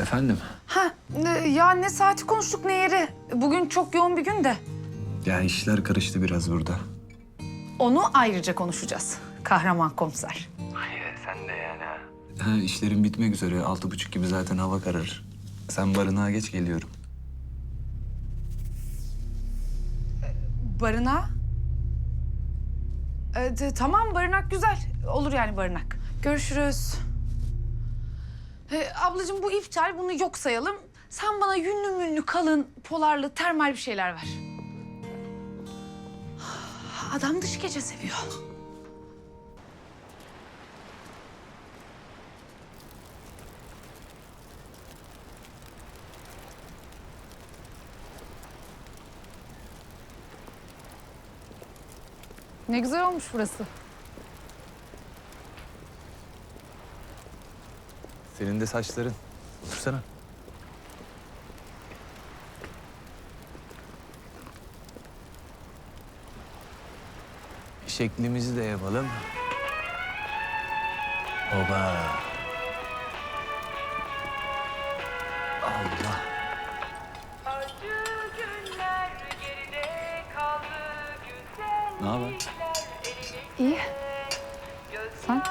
Efendim? Ha e, ya ne saati konuştuk ne yeri. Bugün çok yoğun bir gün de. Ya işler karıştı biraz burada. Onu ayrıca konuşacağız. Kahraman komiser. Ha işlerim bitmek üzere. Altı buçuk gibi zaten hava kararır. Sen barınağa geç geliyorum. Barınağa? E, de- tamam barınak güzel. Olur yani barınak. Görüşürüz. E, ablacığım bu iptal bunu yok sayalım. Sen bana yünlü münlü kalın polarlı termal bir şeyler ver. Adam dış gece seviyor. Ne güzel olmuş burası. Senin de saçların. Otursana. Şeklimizi de yapalım. Oba. Allah. Acı günler geride kaldı güzel Ne haber? İyi. Sen?